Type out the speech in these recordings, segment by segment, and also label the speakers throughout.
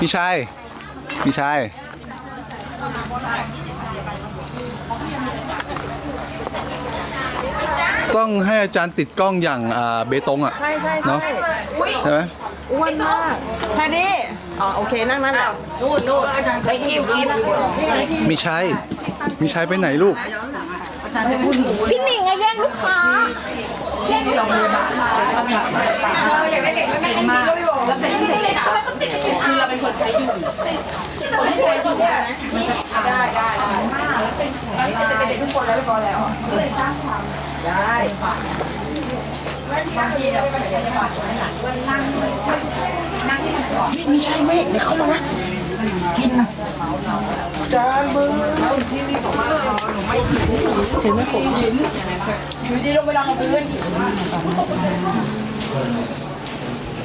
Speaker 1: พี่ชายพี่ชายต้องให้อาจารย์ติดกล้องอย่างอ่าเบตงอะ
Speaker 2: ใช่ใช่
Speaker 1: เน
Speaker 2: ใช่
Speaker 1: อะ
Speaker 2: อุ้ย
Speaker 1: ใช่ไหม
Speaker 2: อ้วนมากแค่นี้อ๋อโอเคนั่งนั่นแหละนู่นนู่นไปกินกิน
Speaker 1: มีชัยมีชัยไปไหนลูก
Speaker 3: พี่หนิงอะแย่งลูกค้าแย่งลูกค้า เราอยากได้เด็กไม่ได้มากแล้วเป็นเด็กแล้วต้องติดเป็นอาเราเป็นคนไทยที่ได้ได้ได้จะเป็นเด็กทุกคนแล้วก็พอแล้วก็เลยสร้างความ
Speaker 2: ได้
Speaker 3: บางทีเราก็จะได้บอกว่านั่งนั่งที่มันก่อน
Speaker 2: ไม่ใช่เมฆเดี๋ยวเข้ามานะกินจานมือเห็นไหมผมกินอยู่ดีลงไปลองกับพื้น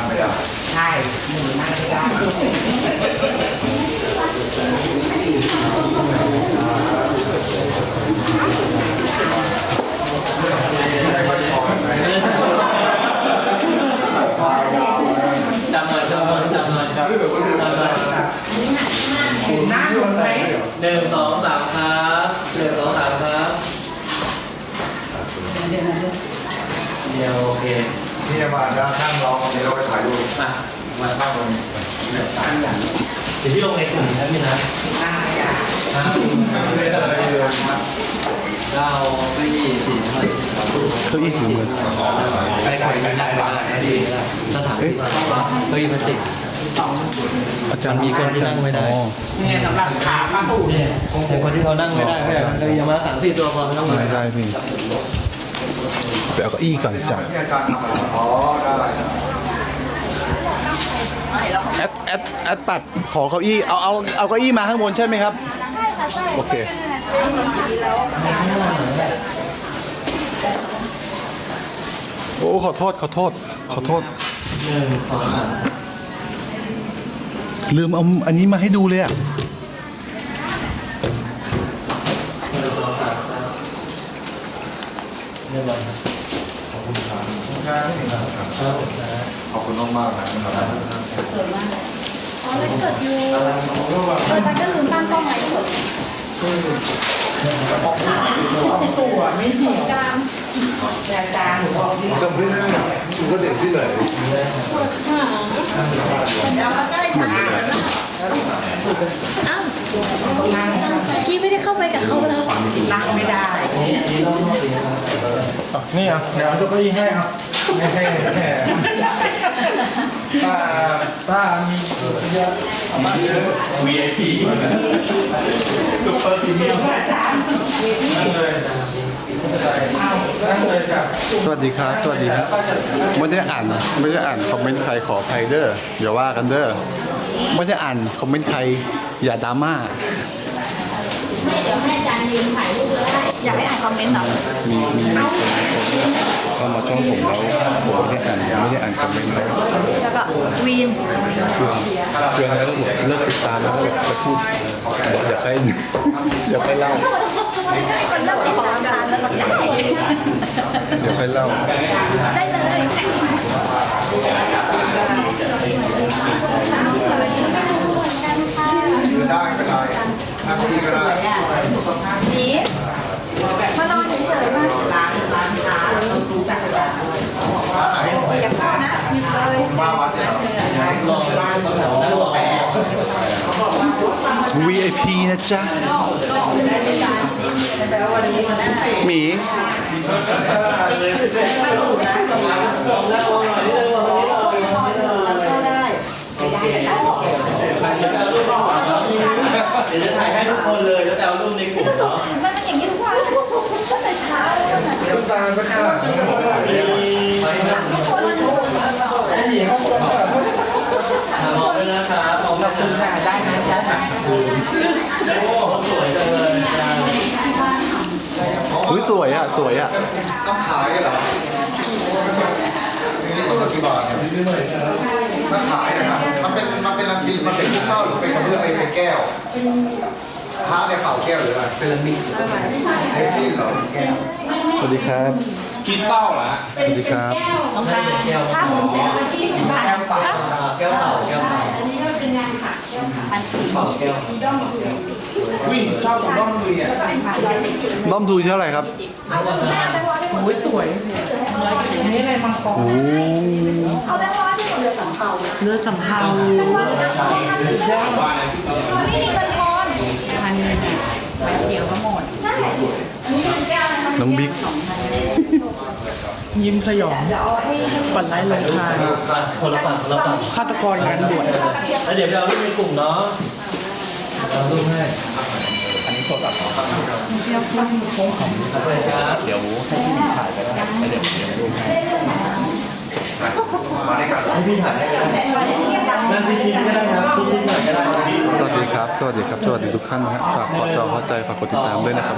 Speaker 1: ง
Speaker 2: ไม่ได้
Speaker 4: จับหน่อยจับหน่อยจับหน่อยครับจับหน่อย
Speaker 2: นั่งลงไหม
Speaker 4: หนึ่งสองสามครับหนึ่งสองสามครับเดียวโอเค
Speaker 5: นี่มาแล้วนั่งรอตรงนี้เราไปถ่ายรูป
Speaker 4: มามา
Speaker 5: นั่งตรงนี้
Speaker 4: เดี๋ยวพี่ลงในกลุ่มนะพี่นะ
Speaker 2: อ่าอย่า
Speaker 4: ครับเราไม่มีสี่เท่าไหร่
Speaker 1: เก้าอี้สีเหมือน
Speaker 4: ไปก่อนไม่ได้ไม่ได้ดีสถานที่เฮ้ยมันติด
Speaker 1: อาจารย์
Speaker 4: มีคนที่นั่งไม่ได้
Speaker 1: อ๋อ
Speaker 2: เนี่ยสำหรับขาป้าตู่
Speaker 4: เนี่ยแต่คนที่เขานั่งไม่ได้ก็อย่างเราอย่ามาสามสี่ตัวพอไม่ต้องมา
Speaker 1: ไม่ได้พี่ ไปเอาเก้าอี้ก่อนจ้ะ
Speaker 5: ที่อาจารย์ทำอะไรอ๋อได้
Speaker 1: แอดแอดแอดปัดขอเก้าอี้เอาเอาเอาเก้าอี้มาข้างบนใช่ไหมครับโอเค โอ้ขอโทษขอโทษขอโทษ
Speaker 4: หนึ่งสองสาม
Speaker 1: ลืมเอาอันนี้มาให้ดูเลยอะ
Speaker 4: หนึ่งสองสามครับเรียบร้อยครับ
Speaker 5: ขอบคุณ ครับ
Speaker 4: ครับผมนะ
Speaker 5: ขอบคุณมากๆนะครับ
Speaker 3: อ๋อไลฟ์สดอยู่เออแต่ก็ลืมตั้งกล้องไลฟ์สด
Speaker 2: ตู่อะไม่หิว
Speaker 3: กลาง
Speaker 2: แต่จานหนูบอกที่
Speaker 5: จำไม่ได้คุณก็เด็กที่ไหน
Speaker 2: แล้วก็ได้ชา
Speaker 3: อ้าวพี่ไม่ได้เข้าไปกับเขาแล้ว
Speaker 2: นั่งไม่ได้
Speaker 4: นี่นี่ต้องต้องสีนะครับ
Speaker 5: นี่อะเดี๋ยวเอาเก้าอี้ให้ครับไม่ให้แค่ ป้าป้ามีเยอะมาเยอะ VIP ซุปเปอร์พรีเมียมนั่งเลยนั่งเลยจ้ะ
Speaker 1: สวัสดีครับ สวัสดีครับ ไม่ได้อ่าน ไม่ได้อ่านคอมเมนต์ใครขออภัยเด้ออย่าว่ากันเด้อ ไม่ได้อ่านคอมเมนต์ใครอย่าดราม่า
Speaker 3: ไม่เดี๋ยวให้อาจารย์ยืนถ่ายรูปเลย อยากให้อ่านคอมเมนต์เหรอ
Speaker 1: มีมีคนเข้ามาช่องผมแล้วผมไม่ได้อ่านไม่ได้อ่านคอมเมนต์เลย
Speaker 3: แล้วก็วีน
Speaker 1: เพื่อนเพื่อนแล้วก็บอกเลิกติดตามแล้วก็จะพูดอย่าไปอย่าไปเล่า
Speaker 3: คนเริ่มติดตามทานแล้วเราได้
Speaker 1: เดี๋ยวค่อยเล่า
Speaker 3: ได้เลย
Speaker 5: คือได้ก็ได้นั่งที่ก็ได้
Speaker 3: นี่มานอนเฉยๆมา
Speaker 2: ร้านร้านค้าเราดูจักรยาน
Speaker 5: ร้านไหน
Speaker 3: อย่าพูดนะเลย
Speaker 5: มาวัดเนี่ยเหรอ
Speaker 4: ลองบ้านเขาแถวนั่งรอ
Speaker 1: VIP นะจ๊ะหมี
Speaker 4: เดี๋ยวจะถ่ายให้ทุกคนเลยแล้วจะเอารูปในกลุ่มเนาะ
Speaker 3: มันเป็นอย่างนี้ทุกวันตั้งแต่เช้าเลยนะ
Speaker 5: น้ำตาลไปข้างหลัง
Speaker 4: มีไว้นะ
Speaker 1: สวยอะ สวยอะ
Speaker 5: ต้องขายเหรออย่างนี้ต้นละกี่บาทเนี่ยถ้าขายนะครับ มันเป็นมันเป็นลังกินมันเป็นลูกเต้าหรือเป็นกระเบื้องเป็นแก้วพระเนี่ยเข่าแก้วหรืออะไรเซรามิกไอซินเหรอแก้ว
Speaker 1: สวัสดีครับ
Speaker 6: คริสตัลเหรอฮะ
Speaker 1: สวัสดีครับ
Speaker 4: ต้องได้เป็นแก้วแก้วเต่าแก้วเต่าแก้วเต่าแก้วเต่า
Speaker 6: วิ่ง ชอบกับด้อมลุยอะ
Speaker 1: ด้อมทูเท่าไหร่ครับ
Speaker 7: โอ้ยสวยอันนี้อะไรมังกร
Speaker 1: โอ้
Speaker 3: เอาแบงค์ร้อยที่หมดเลยสองเขา
Speaker 7: เนื้อสำเภา
Speaker 6: ว่าอะไร
Speaker 3: ไม่มีเงินทอน
Speaker 7: พันหนึ่งอะใบเดียวก็หมด
Speaker 3: ใช่อันนี้เป็นแก้วนะคะ
Speaker 1: น้องบิ๊ก
Speaker 7: ยิ้มสยองฝันร้ายลงทาน
Speaker 4: คนละฝั่งคนละฝั่ง
Speaker 7: ฆาตกรงานบวช
Speaker 4: แล้วเดี๋ยวไปเอารูปในกลุ่มเนาะเอารูปให้
Speaker 8: อันนี้สดแบบ
Speaker 4: ขอบคุณครับ
Speaker 8: เดี๋ยวให้พี่ถ่ายไปแล้วแล้วเดี๋ยวเดี๋ยวดูให้
Speaker 4: ให้พี่ถ่ายให้ก็ได้นั่นชิ้นๆก็ได้ครับชิ้นๆหน่อยก็ได้ครับ
Speaker 1: สวัสดีครับ สวัสดีครับ สวัสดีทุกท่านนะฮะฝากขอจอเข้าใจ ฝากกดติดตามด้วยนะครับ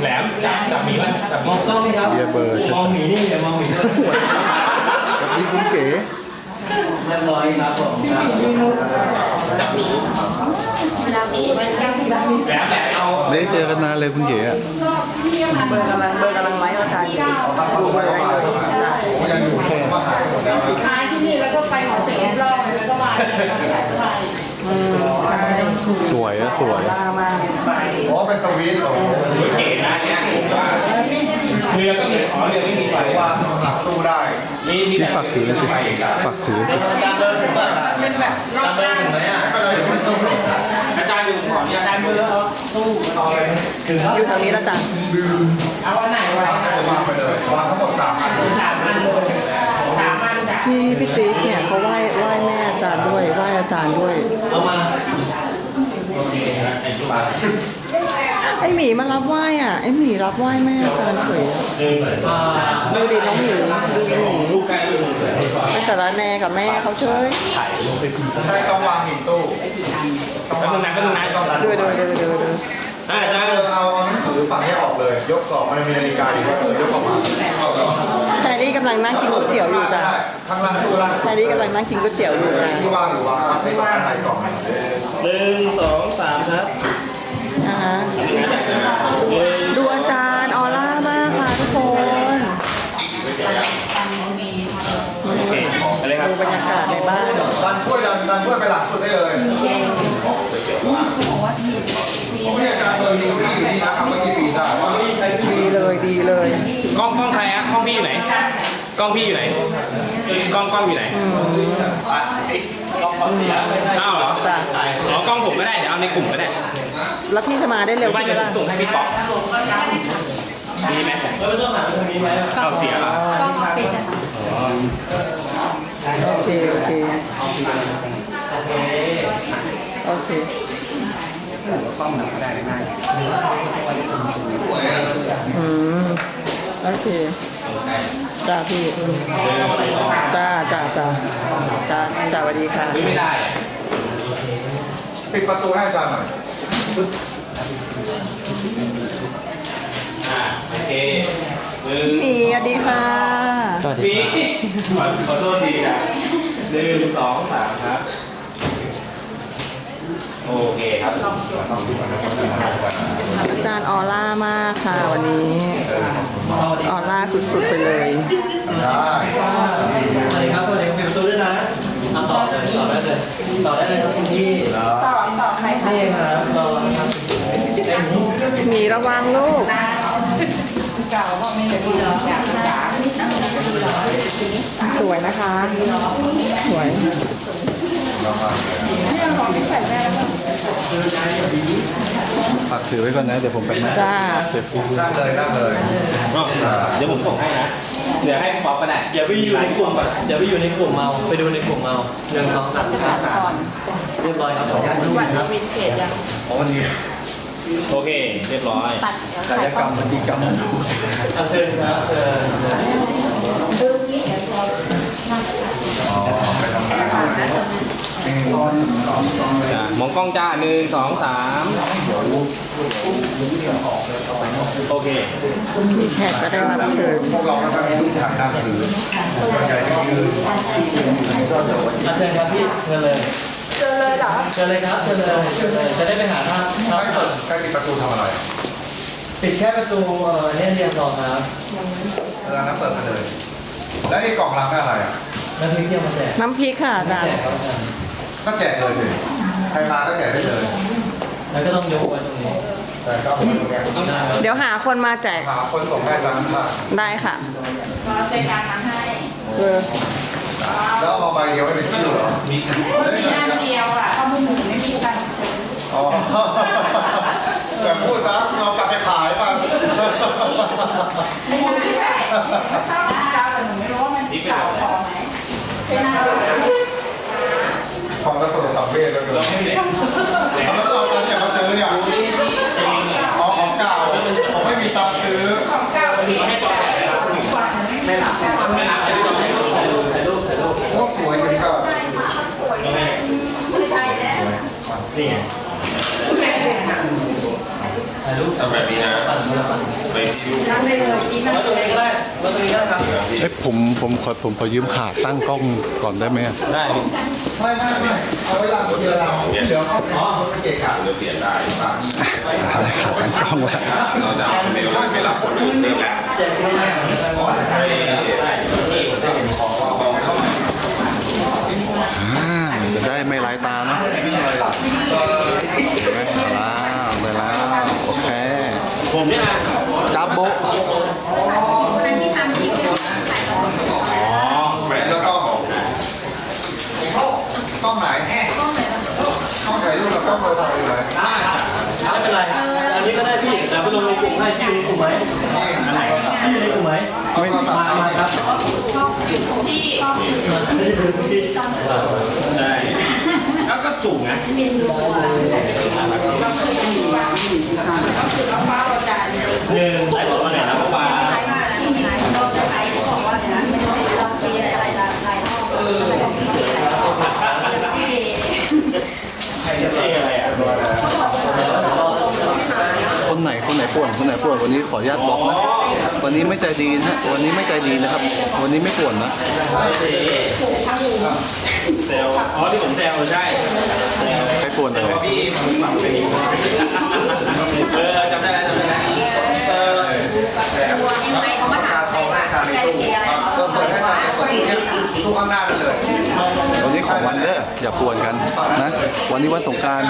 Speaker 6: แหลมจับจับมีไหมจับ
Speaker 4: มองกล้องนี่ครับ
Speaker 1: เบียร์เบอร์
Speaker 4: มองหมีนี่อย่ามองหมี
Speaker 1: สวัสดีคุณเก๋
Speaker 4: เรียบร้อยครับผมครับ
Speaker 6: จับมีแหลมแหลมเอา
Speaker 1: ได้เจอกันนานเลยคุณเก๋อะ
Speaker 7: เบอร์กำลังเบอร์กำลังไลฟ์อาจารย์อยู่
Speaker 5: ดูไปประมาณผมยังอยู่ผมก็หายหมดแล้วนะ
Speaker 7: มาที่นี่แล้วก็ไปหอเสียรอบแล้วก็มาอืม
Speaker 1: สวยอะสวย
Speaker 7: ตามา
Speaker 5: อ๋อเป็นสวิตช์เหรอ
Speaker 6: เก๋นะเนี่ยผมว่า เรือก็มีอ๋อเรือไม่มีไฟ
Speaker 5: ผมว่าหลังตู้ได้
Speaker 6: มีมี
Speaker 1: พี่
Speaker 6: แต่
Speaker 1: ฝากถือหนะสิฝากถือ
Speaker 4: เดินมาจานเดินถึงป่ะเป็นแบบจานเดินถึงไหมอะ
Speaker 5: ไม่เป็นไรเดี๋ยวมันจบหรอก
Speaker 6: อาจารย์อยู่ก่อนเนี่ยอาจารย์มือแล้ว
Speaker 7: อยู่แถวนี้แล้วจ้ะ
Speaker 5: เอาอันไหนวะจะวางไปเลยวางทั้งหมดสามอัน
Speaker 7: พี่พี่ติ๊กเนี่ยเขาไหว้ไหว้แม่อาจารย์ด้วยไหว้อาจารย์ด้วย
Speaker 4: เอามา
Speaker 7: ไอ หมีมารับไหว้อะไอหมีรับไหว้แม่อาจารย์เฉยอะ
Speaker 4: อ่า
Speaker 7: ดูดิน้องหมีดูดิหมี
Speaker 6: ลูกใกล้ลูกเลย
Speaker 7: ไปแต่ละแนกับแม่เขาเฉย
Speaker 5: ใช่ต้องวางหินตู้ต้อง
Speaker 6: แป๊บ
Speaker 5: วาง
Speaker 6: นึงนะแป๊บนึงนะ
Speaker 5: ต้องวาง
Speaker 7: ดูดูดูดูดู
Speaker 6: อาจารย์
Speaker 5: เอาเอาหนังสือฝั่งนี้ออกเลย ยกกล่องมันมีนาฬิกาอยู่ก็เออยกออกมา
Speaker 7: แพรรี่กำลังนั่งกินก๋วยเตี๋ยวอยู่จ้ะ
Speaker 5: ได้ข้างล่างตู้ล่าง
Speaker 7: แพรรี่กำลังนั่งกินก๋วยเตี๋ยวอยู่นะ
Speaker 5: ที่วางอยู่วางวางในวางใส่กล่อง
Speaker 4: หนึ่งสองสามครับ
Speaker 7: อ่าฮะดูอาจารย์ออร่ามากค่ะทุกคน
Speaker 6: อะไรครับ
Speaker 7: ดูบรรยากาศในบ้าน
Speaker 5: ดันถ้วยดันดันถ้วยไปหลังสุดได้เลยผมเนี่ยอาจารย์เบอร์มีเก้าอี้อยู่นี่นะเอาเก้าอี้ปีนได้
Speaker 7: ดีเลยดีเลย
Speaker 6: กล้องกล้องใครอะกล้องพี่อยู่ไหนกล้องพี่อยู่ไหนกล้องกล้องอยู่ไหนอ้าวเหรอ
Speaker 7: จ้ะ
Speaker 6: อ๋อกล้องผมก็ได้เดี๋ยวเอาในกลุ่มก็ได้
Speaker 7: แล้วพี่จะมาได้
Speaker 6: หรื
Speaker 7: เร็ว
Speaker 6: อว่า
Speaker 7: ขึ้น
Speaker 6: เดี๋
Speaker 7: ไห
Speaker 6: ย
Speaker 7: ม
Speaker 6: วผม
Speaker 7: ล่ะ
Speaker 6: ส่งให้พี่ป๊อกมีไหม
Speaker 4: เราไม่ต้องหันไปทางนี้ไหม
Speaker 6: เอาเสียเหรอ
Speaker 7: โอเคโอเค
Speaker 4: โอเค
Speaker 7: โอเคอืมโอเคจ้าพี่จ้าจ้าจ้าจ้าจ้าสวัสดีค่ะ
Speaker 6: ไม่ได้อะ
Speaker 5: ปิดประตูให้อาจารย์หน่อย
Speaker 6: อ่าโอเคหนึ่ง
Speaker 7: มีสวัสดีค่ะ
Speaker 6: มีขอขอโทษดีนะหนึ่งสองสามครับ โอเคครับ
Speaker 7: อาจารย์ออร่ามากค่ะวันนี้ ออร่าสุดๆไปเลย
Speaker 5: ได้
Speaker 4: สวัสดีครับสวัสดีครับปิดประตูด้วยนะเอาต่อเลยต่อได้เลย ต่อได้เลยครับคุณพี่ต่อต่อใครนี่ครับรอครับเต็มที่
Speaker 7: มีระวังลูกสวยนะคะ สวย
Speaker 1: ฝากถือไว้ก่อนนะ เดี๋ยวผมไปนะ
Speaker 7: จ้า
Speaker 1: เสร็จปุ๊บ
Speaker 5: นั่งเลยนั่งเลย
Speaker 6: เดี๋ยวผมส่งให้นะ เดี๋ยวให้ป๊อปก็ได้
Speaker 4: อย่าไปอยู่ในกลุ่มอะอย่าไปอยู่ในกลุ่มเมา ไปดูในกลุ่มเมาหนึ่งสองสามสี่ห้าเรียบร้อยครับขออนุญาตดูครับ
Speaker 5: อ๋อวันนี้
Speaker 6: โอเค เรียบร้อย
Speaker 5: กายกรรมพิธีกรรม
Speaker 4: เอาเชิญครับเชิญเชิญ
Speaker 5: อ๋อไปทำงาน
Speaker 6: กล้องจ้าหนึ่งสองสามโอเค
Speaker 9: มีแขกก็ได้รับเชิญ
Speaker 5: พวกเรานะครับมีลูกถ่ายหน้าถือส่วนใหญ่จะยืน
Speaker 4: อะเชิญครับพี่เชิญเลย เชิญเลยเหรอเชิญเลยครับเชิญเลยเชิญเลยจะได้ไปหาท่านครั
Speaker 5: ใกล้
Speaker 4: บ
Speaker 5: เปิดใกล้ปิดประตูทำอะไร
Speaker 4: ปิดแค่ประตูเอ่อเนี่ยเรียงรองครับ
Speaker 5: เวลานั้นเปิดมาเลยแล้วไอ้กล่องรับได้อะไรอะ
Speaker 4: แล้วพี่เที่ยวมาแจก
Speaker 9: น้ำพริกค่ะอาจาร
Speaker 4: แจ
Speaker 9: ย์
Speaker 4: กครับอาจารย์
Speaker 5: ก็แจกเลยสิใครมาก็แจกได้เลย
Speaker 4: แล้วก็ต้องยกไว้ตรงนี้
Speaker 5: แต่ก็ผมตรงเนี้ย
Speaker 4: ได้ครับ
Speaker 9: เดี๋ยวหาคนมาแจก
Speaker 5: หาคนส่งให้ร้านค่ะ
Speaker 9: ได้ค่ะ
Speaker 2: ในการมาให้
Speaker 9: เออ
Speaker 5: แล้วเอาใบเดียวให้เป็นที่เหรอ
Speaker 2: คนมีหน้าเดียวอะข้าวหมูไม่มีการซื้อ
Speaker 5: อ๋อแต่พูดซะเรากลับไปขายป่ะ
Speaker 2: ไม่ได้ชอบกินดาวแต่หนูไม่รู้ว่ามันเก่าพอไหมใช่ไหม
Speaker 5: ของกระทรวงสัมเวชแล้วกันแล้วเราจะเนี่ยมาซื้อเนี่ยของของเก่าผมไม่มีตังค์ซื้อ
Speaker 2: ของเก่าที่ไม่หลับไม่หลับ
Speaker 4: ถ่ายรูปถ่ายรูปถ่ายรูป
Speaker 5: โอ้สวยจริงก็
Speaker 2: ไม่ใช่แล้ว
Speaker 4: นี่ไงถ่ายรูป
Speaker 6: ทำแบบนี้นะ
Speaker 4: ปั่นคนละปั่น
Speaker 6: ไปที่
Speaker 2: นั่งได้เลยกิน
Speaker 4: ไว้ตรงนี้ก็ได้ไว้ตรงนี้ก็ได้ครับ
Speaker 1: เอ้ยผมผมขอผมขอยืมขาตั้งกล้องก่อนได้ไหมอะ
Speaker 4: ได้
Speaker 5: ไม่ไม่ไม่เอาเวลาเดียวเราที่เหลือเขาอ๋อเกะกะ
Speaker 6: เราเปลี่ยนได้ป่ะ
Speaker 1: ได้ขาตั้งกล้องแล้ว
Speaker 6: เราจะไม่เราไม่รับคนอื่นนี่แหละ
Speaker 4: แจกคนแรก
Speaker 6: ให้ได้นี่
Speaker 1: อ่าจะได้ไม่ลายตาเนาะเห็นไหมเอาแล้วได้แล้วโอเค
Speaker 6: ผมเนี่ยนะ
Speaker 1: จับโบะ
Speaker 2: คนที่ทำที่เป็นขายของ
Speaker 6: อ๋อ
Speaker 5: แหวนแล้วก็กล้องไหนกล้องไหนกล้องไหนรูปแล้วกล้องโทรศัพท์อยู่ไหน
Speaker 4: ไม่เป็นไร อันนี้ก็ได้พี่เดี๋ยวไปลงในกลุ่มให้พี่อยู่ในกลุ่มไหม
Speaker 5: อันไหน
Speaker 4: พี่อยู่ในกลุ่มไหม
Speaker 5: ไม่โทรศัพ
Speaker 4: มา
Speaker 5: ท์
Speaker 4: มาครับ
Speaker 2: ที่
Speaker 4: ไม่ได้ดูพี่
Speaker 6: ได้แล้วก็ สูงนะ
Speaker 2: ฟ้าเราจาน
Speaker 4: หนึ่ง
Speaker 6: ไอ้ตัวมาไหนนะเมื่อวาน
Speaker 2: ขายมากขายนอกขายบอกว่าเนี่ยไม่ต้องไลองเปียอะไรละลายนะ
Speaker 6: เท่อะไรอะ
Speaker 1: คนไหนคนไหนป่วนคนไหนป่วนวันนี้ขออนุญาตบล็อกนะวันนี้ไม่ใจดีนะวันนี้ไม่ใจดีนะครับ วันนี้ไม่ป่วนนะ
Speaker 6: เซลอ๋อที่ผมแซวใช่
Speaker 1: ใครป่วนเลย
Speaker 6: พี่ผมปรับไปนี้เออจำได้แล้วจำได้แล้วเออ
Speaker 2: ยังไงเขามาถามใครว่าใครเปียอะไร
Speaker 5: เปิดเปิดให้ทางกดทุกทุกข้างหน้าเลย
Speaker 1: วันนี้ของวันเด้ออย่าป่วนกันนะ วันนี้วันสงกราร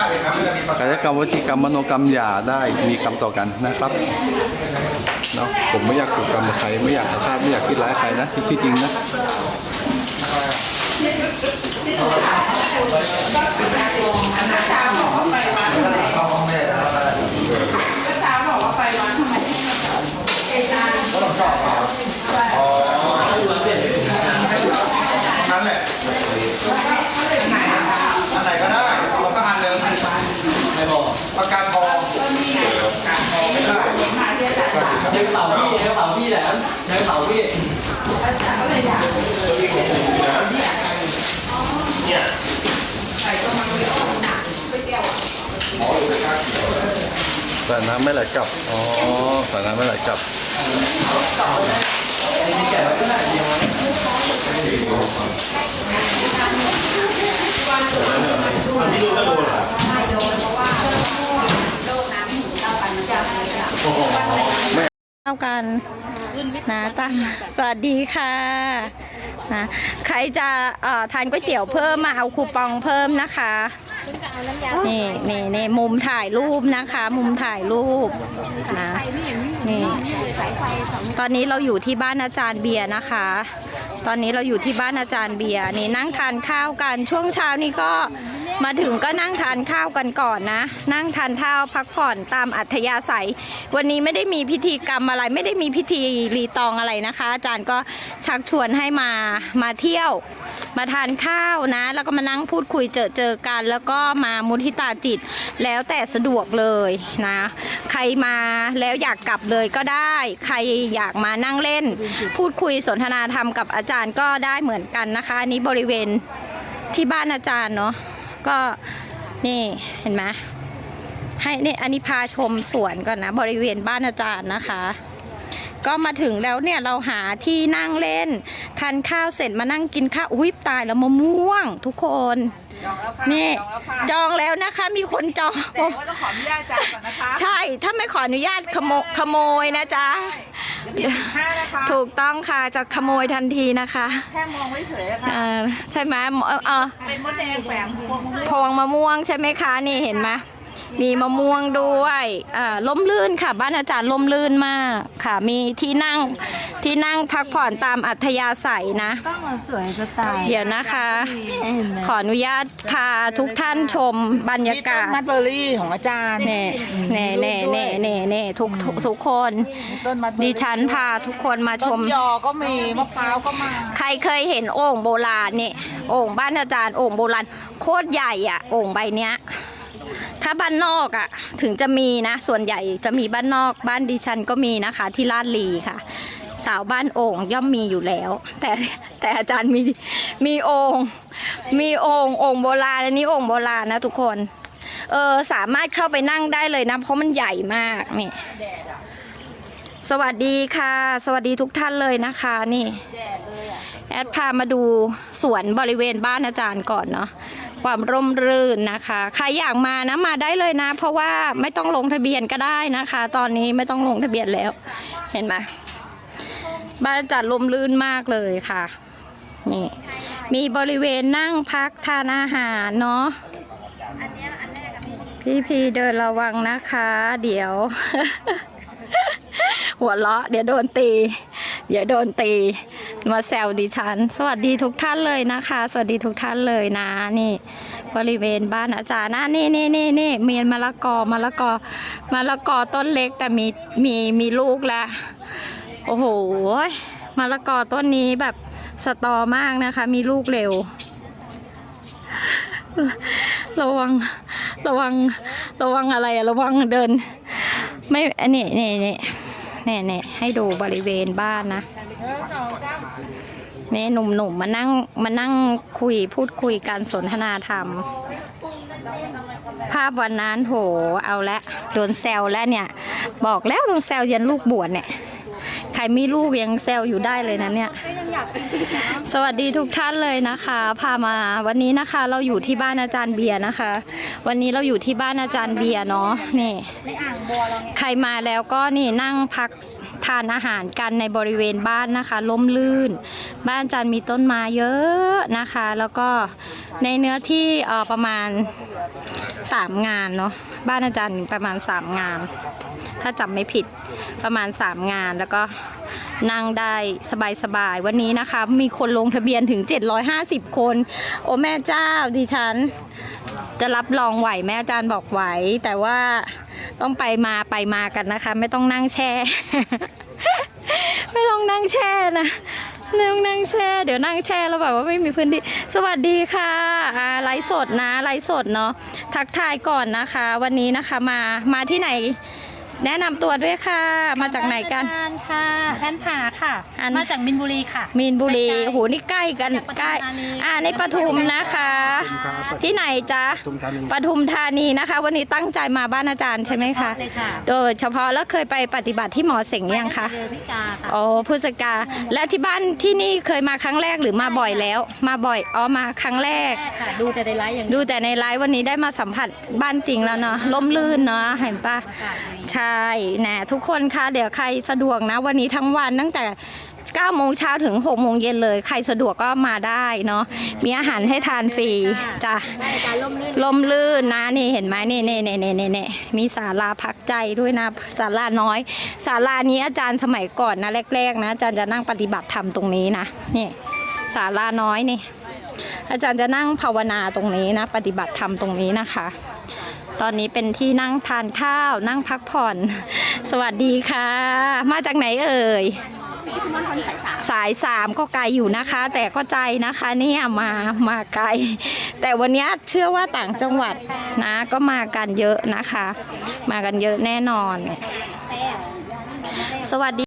Speaker 1: กายกรรมวจีกรรมมโนกรรมอย่าได้มีกรรมต่อกันนะครับเนาะผมไม่อยากถูกกรรมกับใครไม่อยากอาฆาตไม่อยากคิดร้ายใครนะที่ที่จริงนะ
Speaker 2: เช้าบอกว่าไปวัด
Speaker 5: เข้าห้องแม่แล้วได้
Speaker 2: เช้าบอกว่าไปวัดทำไมเอจาน
Speaker 5: ก็ต้องชอบเขาอ๋อนั่นแหละอันไหนก็ได้เราก็อันเดิม
Speaker 4: ใครบอก
Speaker 5: ประกันทองไม่ได้
Speaker 2: มาที่อาจารย์
Speaker 4: ใช้กระเป๋าพี่ใช้กระเป๋าพี่แหลมใช้กระเป๋าพี่
Speaker 2: อาจารย์ก็เลยอยาก
Speaker 5: เนี่ย
Speaker 2: ใส่ก็มันไม่ออกหนักไปเกี่ยว
Speaker 5: หมออยู่ข้ายว
Speaker 1: แต่น้ำไม่ไหลกลับ อ๋อแต่น้ำไม่ไหลกลับ
Speaker 4: แกะไว้ก็ได้ เดียวไว้
Speaker 6: ที่ดูก็ดูเหรอ
Speaker 2: ไม่โดนเพราะว่าโดนน้ำหูเต้าปันนะจ้ะ
Speaker 9: เท่ากันนะตั้งสวัสดีค่ะนะใครจะเอ่อทานก๋วยเตี๋ยวเพิ่มมาเอาคูปองเพิ่มนะคะนี่นี่นี่มุมถ่ายรูปนะคะ มุมถ่ายรูปนะนี่ตอนนี้เราอยู่ที่บ้านอาจารย์เบียร์นะคะ ตอนนี้เราอยู่ที่บ้านอาจารย์เบียร์นี่นั่งทานข้าวกันช่วงเช้านี้ก็ มาถึงก็นั่งทานข้าวกันก่อนนะ นั่งทานข้าวพักผ่อนตามอัธยาศัย วันนี้ไม่ได้มีพิธีกรรมอะไร ไม่ได้มีพิธีรีตองอะไรนะคะ อาจารย์ก็ชักชวนให้มามาเที่ยว มาทานข้าวนะ แล้วก็มานั่งพูดคุยเจอเจอกัน แล้วก็มามุทิตาจิตแล้วแต่สะดวกเลยนะ ใครมาแล้วอยากกลับเลยก็ได้ ใครอยากมานั่งเล่น พูดคุยสนทนาธรรมกับอาจารย์ก็ได้เหมือนกันนะคะนนี้บริเวณที่บ้านอาจารย์เนาะ ก็นี่เห็นไหมให้เนี่ยอันนี้พาชมสวนก่อนนะ บริเวณบ้านอาจารย์นะคะ ก็มาถึงแล้วเนี่ยเราหาที่นั่งเล่นทานข้าวเสร็จมานั่งกินข้าวอุ้ยตายแล้วมะม่วงทุกคน นี่จองแล้วนะคะ มีคนจอง
Speaker 2: แต่ว่าต้องขออนุญาตจ่ายก่อนนะคะ
Speaker 9: ใช่ถ้าไม่ขออนุญาตขโมขโมยนะจ๊ะ
Speaker 2: เดี๋ยวมีสิบห้านะคะ
Speaker 9: ถูกต้องค่ะจะขโมยทันทีนะคะ
Speaker 2: แค่มองไว้เฉยๆอะค่ะ
Speaker 9: อ่าใช่ไหมเอ่อเอ่อ
Speaker 2: เป็นมดแดงแฝงพวงมะม่วง
Speaker 9: พวงมะม่วงใช่ไหมคะนี่เห็นไหม มีมะม่วงด้วยอ่าล่มลื่นค่ะ บ้านอาจารย์ล่มลื่นมากค่ะ มีที่นั่งที่นั่งพักผ่อนตามอัธยาศัยนะ
Speaker 3: ต้องมาสวยจะตาย
Speaker 9: เดี๋ยวนะคะ ขออนุญาตพาทุกท่านชมบรรยากาศ
Speaker 2: มัดเบอร์รี่ของอาจารย์
Speaker 9: เน่เน่เน่เน่เน่เน่ทุกทุกทุกคน
Speaker 2: ต้นมัดเบอร์
Speaker 9: ดิ
Speaker 2: รี่
Speaker 9: ฉันพาทุกคนมาช
Speaker 2: ต้
Speaker 9: ม
Speaker 2: นยอก็มีมะพร้าวก็มา
Speaker 9: ใครเคยเห็นโอ่งโบราณนี่โอ่งบ้านอาจารย์โอ่งโบราณโคตรใหญ่อะโอ่งใบเนี้ย ถ้าบ้านนอกอะถึงจะมีนะ ส่วนใหญ่จะมีบ้านนอกบ้านดิฉันก็มีนะคะ ที่ลาดลีค่ะ สาวบ้านโอ่งย่อมมีอยู่แล้ว แต่แต่อาจารย์มีมีโอ่งมีโอ่งโอ่งโบราณอันนี้โอ่งโบราณนะทุกคนเออสามารถเข้าไปนั่งได้เลยนะ เพราะมันใหญ่มากนี่สวัสดีค่ะ สวัสดีทุกท่านเลยนะคะนี่แอดพามาดูสวนบริเวณบ้านอาจารย์ก่อนเนาะ ความร่มรื่นนะคะใครอยากมานะมาได้เลยนะ เพราะว่าไม่ต้องลงทะเบียนก็ได้นะคะ ตอนนี้ไม่ต้องลงทะเบียนแล้ว เห็นไหมบ้านอาจารย์ร่มรื่นมากเลยค่ะนี่มีบริเวณนั่งพักทานอาหารเนาะพี่พีเดินระวังนะคะ เดี๋ยว หัวเราะ เดี๋ยวโดนตี เดี๋ยวโดนตี มาแซวดิฉัน สวัสดีทุกท่านเลยนะคะ สวัสดีทุกท่านเลยนะนี่ บริเวณบ้านอาจารย์นะนี่นี่นี่นี่มีมะละกอมะละกอมะละกอต้นเล็กแต่มีมีมีลูกแล้วโอ้โหมะละกอต้นนี้แบบสตอมากนะคะ มีลูกเร็ว ระวังระวังระวังอะไรอะระวังเดิน ไม่อันนี้นี่นี่ นี่นี่ให้ดูบริเวณบ้านนะนี่หนุ่มๆมานั่งมานั่งคุยพูดคุยกันสนทนาธรรม ภาพวันนั้นโหเอาละโดนแซวแล้วเนี่ย บอกแล้วโดนแซวยันลูกบวชเนี่ย ใครมีลูกยังแซวอยู่ได้เลยนะเนี่ย สวัสดีทุกท่านเลยนะคะ พามาวันนี้นะคะ เราอยู่ที่บ้านอาจารย์เบียร์นะคะ วันนี้เราอยู่ที่บ้านอาจารย์เบียร์เนาะนี่ใครมาแล้วก็นี่นั่งพัก ทานอาหารกันในบริเวณบ้านนะคะล่มลื่น บ้านอาจารย์มีต้นไม้เยอะนะคะ แล้วก็ในเนื้อที่เออประมาณสามงานเนาะบ้านอาจารย์ประมาณสามงาน ถ้าจำไม่ผิดประมาณ 3 งานแล้วก็นั่งได้สบายๆ วันนี้นะคะ มีคนลงทะเบียนถึง 750 คน โอ้แม่เจ้าดิฉัน จะรับรองไหวแม่อาจารย์บอกไหว แต่ว่าต้องไปมาไปมากันนะคะ ไม่ต้องนั่งแช่ ไม่ต้องนั่งแช่นะไม่ต้องนั่งแช่ เดี๋ยวนั่งแช่แล้วแบบว่าไม่มีพื้นที่สวัสดีค่ะอ่าไลฟ์สดนะไลฟ์สดเนาะทักทายก่อนนะคะ วันนี้นะคะมามาที่ไหน แนะนำตัวด้วยค่ะ มาจากไหนกัน
Speaker 3: บ้านค่ะแอนผาค่ะ
Speaker 9: อัน
Speaker 3: มาจากมินบุรีค่ะ
Speaker 9: มีนบุรี
Speaker 3: ใกล้ๆ
Speaker 9: โอ้โหนี่ใกล้กัน
Speaker 3: จากปทุม
Speaker 9: ใกล้
Speaker 3: ธานี
Speaker 9: อ่าในปทุมนะคะ ที่ไหนจ๊ะปทุมธานีนะคะ วันนี้ตั้งใจมาบ้านอาจารย์ใช่ไหมคะ
Speaker 3: เลยค่ะ
Speaker 9: โดยเฉพาะแล้วเคยไปปฏิบัติที่หมอเสงยังคะ
Speaker 3: เจอพี่กาค่ะ
Speaker 9: อ๋อพุทธกาและที่บ้านที่นี่เคยมาครั้งแรกหรือมาบ่อยแล้ว มาบ่อยอ๋อมาครั้งแรก
Speaker 3: ค่ะ ดูแต่ในไลฟ์อย่าง
Speaker 9: ดูแต่ในไลฟ์วันนี้ได้มาสัมผัสบ้านจริงแล้วเนาะล่มลื่นเนาะเห็นปะใช่นะทุกคนคะเดี๋ยวใครสะดวกนะ วันนี้ทั้งวันตั้งแต่9โมงเช้าถึง6โมงเย็นเลย ใครสะดวกก็มาได้เนาะมีอาหารให้ทานฟรีจ้ะ
Speaker 3: ได้การล่มลื่น
Speaker 9: ลมลื่นนะนี่เห็นไหมนี่นี่นี่นี่นี่นี่มีศาลาพักใจด้วยนะศาลาน้อยศาลานี้อาจารย์สมัยก่อนนะแรกๆนะอาจารย์จะนั่งปฏิบัติธรรมตรงนี้นะนี่ศาลาน้อยนี่ อาจารย์จะนั่งภาวนาตรงนี้นะ ปฏิบัติธรรมตรงนี้นะคะ ตอนนี้เป็นที่นั่งทานข้าว นั่งพักผ่อน สวัสดีค่ะ มาจากไหนเอ่ยสายสามก็ไกลอยู่นะคะ แต่ก็ใจนะคะเนี่ยมามาไกล แต่วันนี้เชื่อว่าต่างจังหวัดนะก็มากันเยอะนะคะ มากันเยอะแน่นอน สวัสดี